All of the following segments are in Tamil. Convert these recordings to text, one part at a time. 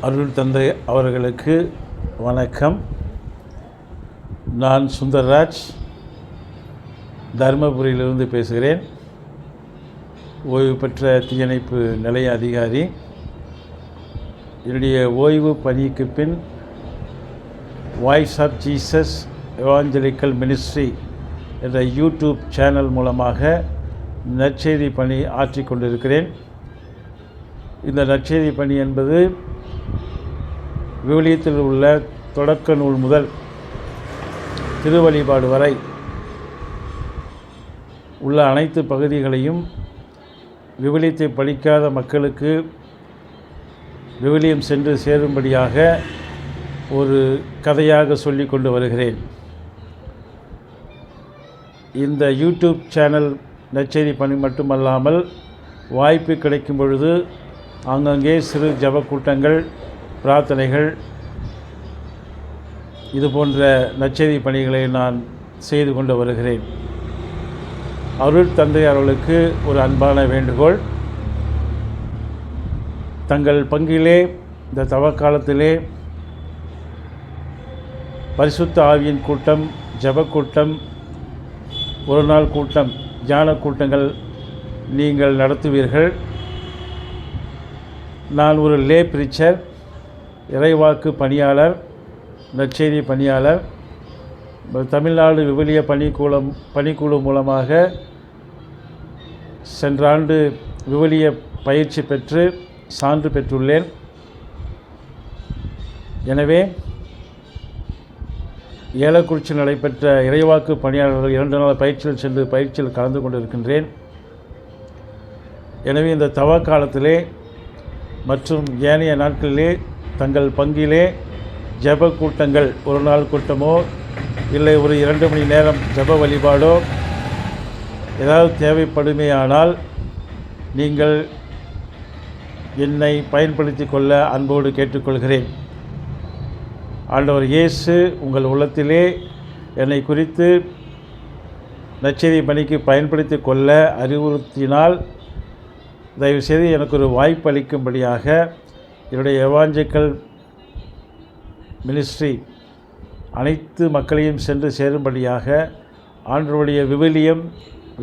அருள் தந்தை அவர்களுக்கு வணக்கம். நான் சுந்தர்ராஜ். தருமபுரியிலிருந்து பேசுகிறேன். ஓய்வு பெற்ற தீயணைப்பு நிலைய அதிகாரி. என்னுடைய ஓய்வு பணிக்கு பின் voice of Jesus evangelical ministry என்ற யூடியூப் சேனல் மூலமாக நற்செய்தி பணி ஆற்றிக் கொண்டிருக்கிறேன். இந்த நற்செய்தி பணி என்பது விவிலியத்தில் உள்ள தொடக்க நூல் முதல் திருவழிபாடு வரை உள்ள அனைத்து பகுதிகளையும் விவிலியத்தை படிக்காத மக்களுக்கு விவிலியம் சென்று சேரும்படியாக ஒரு கதையாக சொல்லி கொண்டு வருகிறேன். இந்த யூடியூப் சேனல் நச்சேரி பணி மட்டுமல்லாமல் வாய்ப்பு கிடைக்கும் பொழுது ஆங்கங்கே சிறு ஜப கூட்டங்கள் பிரார்த்தனைகள். இது போன்ற நச்செய்தி பணிகளை நான் செய்து கொண்டு வருகிறேன். அருள் தந்தை அவர்களுக்கு ஒரு அன்பான வேண்டுகோள். தங்கள் பங்கிலே இந்த தவக்காலத்திலே பரிசுத்த ஆவியின் கூட்டம் ஜபக்கூட்டம் கூட்டம் ஒரு நாள் கூட்டம் தியான கூட்டங்கள் நீங்கள் நடத்துவீர்கள். நான் ஒரு லே பிரிச்சர். இறைவாக்கு பணியாளர் நற்செய்தி பணியாளர் தமிழ்நாடு விவிலிய பணிக்கூலம் பணிக்குழு மூலமாக சென்ற ஆண்டு விவிலிய பயிற்சி பெற்று சான்று பெற்றுள்ளேன். எனவே ஏலக்குறிச்சியில் நடைபெற்ற இறைவாக்கு பணியாளர்கள் இரண்டு நாள் பயிற்சியில் சென்று பயிற்சியில் கலந்து கொண்டிருக்கின்றேன். எனவே இந்த தவ காலத்திலே மற்றும் ஏனைய நாட்களிலே தங்கள் பங்கிலே ஜப கூட்டங்கள் ஒரு நாள் கூட்டமோ இல்லை ஒரு இரண்டு மணி நேரம் ஜப வழிபாடோ ஏதாவது தேவைப்படுமேயானால் நீங்கள் என்னை பயன்படுத்தி கொள்ள அன்போடு கேட்டுக்கொள்கிறேன். ஆண்டவர் இயேசு உங்கள் உள்ளத்திலே என்னை குறித்து நச்செய்தி பணிக்கு பயன்படுத்தி கொள்ள அறிவுறுத்தினால் தயவுசெய்து எனக்கு ஒரு வாய்ப்பு அளிக்கும்படியாக என்னுடைய எவாஞ்சிக்கல் மினிஸ்ட்ரி அனைத்து மக்களையும் சென்று சேரும்படியாக ஆண்டருடைய விவிலியம்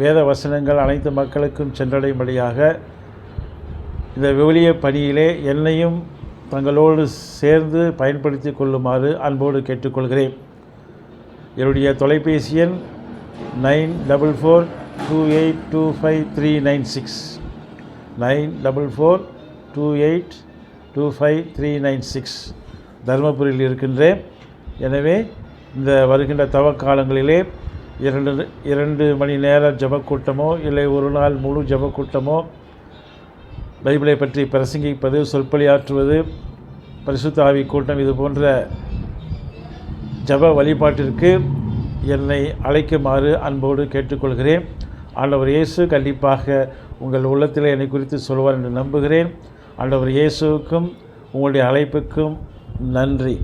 வேத வசனங்கள் அனைத்து மக்களுக்கும் சென்றடையும்படியாக இந்த விவிலிய பணியிலே என்னையும் தங்களோடு சேர்ந்து பயன்படுத்தி கொள்ளுமாறு அன்போடு கேட்டுக்கொள்கிறேன். என்னுடைய தொலைபேசி எண் nine double four two eight two five three nine six. Nine double four two eight two five three nine six தருமபுரியில் இருக்கின்றேன். எனவே இந்த வருகின்ற தவக்காலங்களிலே இரண்டு இரண்டு மணி நேர ஜபக்கூட்டமோ இல்லை ஒரு நாள் முழு ஜபக்கூட்டமோ பைபிளை பற்றி பிரசங்கிப்பது சொற்பொழியாற்றுவது பரிசுத்த ஆவி கூட்டம் இது போன்ற ஜப வழிபாட்டிற்கு என்னை அழைக்குமாறு அன்போடு கேட்டுக்கொள்கிறேன். ஆண்டவர் இயேசு கண்டிப்பாக உங்கள் உள்ளத்தில் என்னை குறித்து சொல்வார் என்று நம்புகிறேன். ஆண்டவர் இயேசுவுக்கும் உங்களுடைய அழைப்புக்கும் நன்றி.